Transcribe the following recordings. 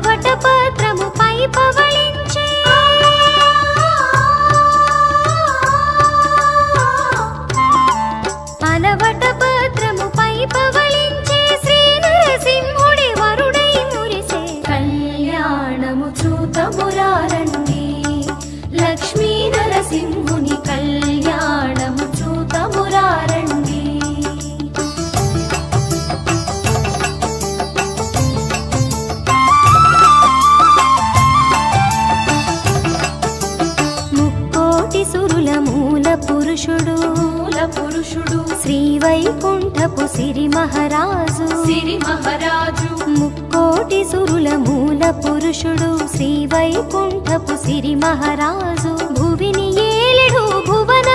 అలవట శ్రీ వైకుంఠపు సిరి మహారాజు. సిరి మహారాజు. ముక్కోటి సురుల మూల పురుషుడు శ్రీ వైకుంఠపు సిరి మహారాజు. భువిని ఏలెడు భువన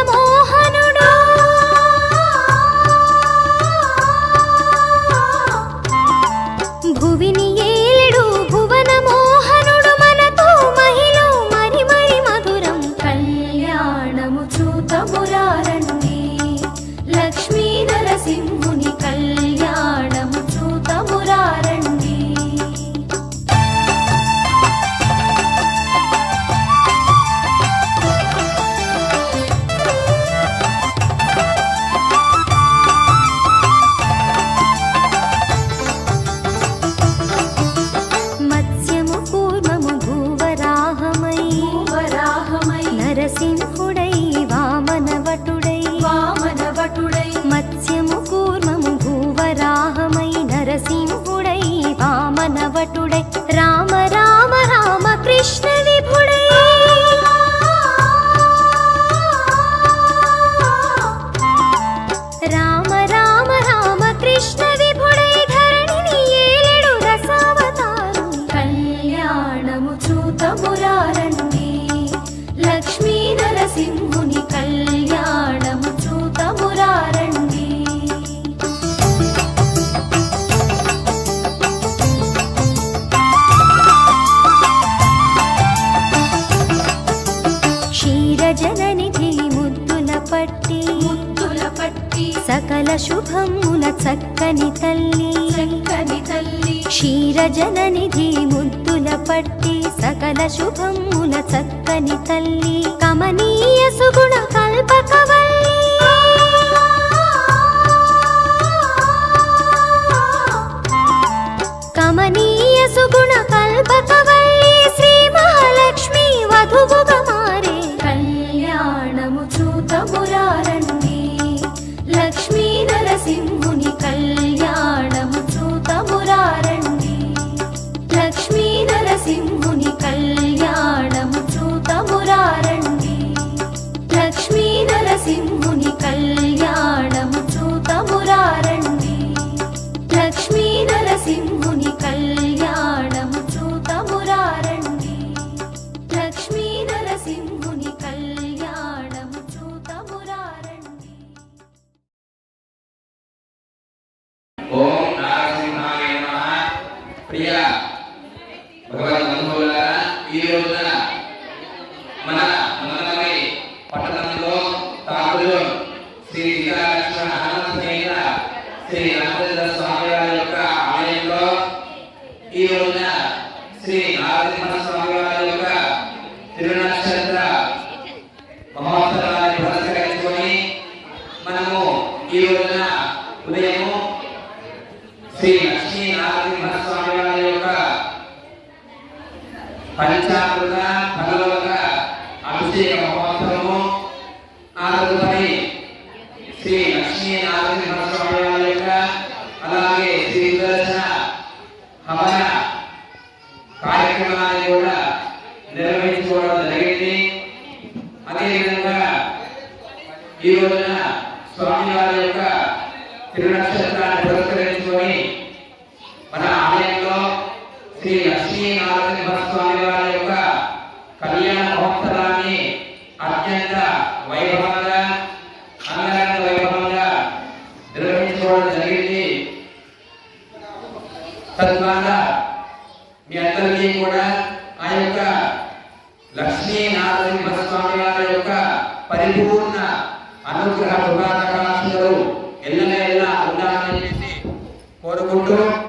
శుభముల చక్కని తల్లి. చక్కని తల్లి. క్షీరజననిధి ముద్దుల పట్టి సకల శుభముల చక్కని తల్లి. కమనీయ సుగుణ కల్పకవల్లి కమనీయ సుగుణ కల్పకవల్లి శ్రీ మహాలక్ష్మి వధువుగా నరసింహుని కళ్యాణము చూతమురారండి. లక్ష్మీ నరసింహుని కళ్యాణము చూతమురారండి. లక్ష్మీ నరసింహుని కళ్యాణము చూతమురారండి. ఓం నరసింహాయ నమః. ప్రియ భగవద్ శ్రీ రామచంద్ర స్వామి వారి యొక్క ఆలయంలో ఈ రోజున శ్రీ నారసింహ స్వామి వారి యొక్క తిరునక్షత్ర మహోత్సవాన్ని పురస్కరించుకొని మనము ఈ రోజున ఉదయం శ్రీ లక్ష్మీ నారసింహ స్వామి వారి యొక్క పంచామృత భగవత అభిషేక మహోత్సవము. ఆ తిరునక్షత్రాన్ని పురస్కరించుకొని మన ఆలయంలో శ్రీ లక్ష్మీనారాయణ స్వామి వారి యొక్క కళ్యాణ మహోత్సవాన్ని అత్యంత వైభవంగా అంగరంగ వైభవంగా నిర్వహించుకోవడం జరిగింది. తద్వారా మీ అందరికీ కూడా ఆ యొక్క లక్ష్మీనారాయణ స్వామి వారి యొక్క పరిపూర్ణ అనుగ్రహ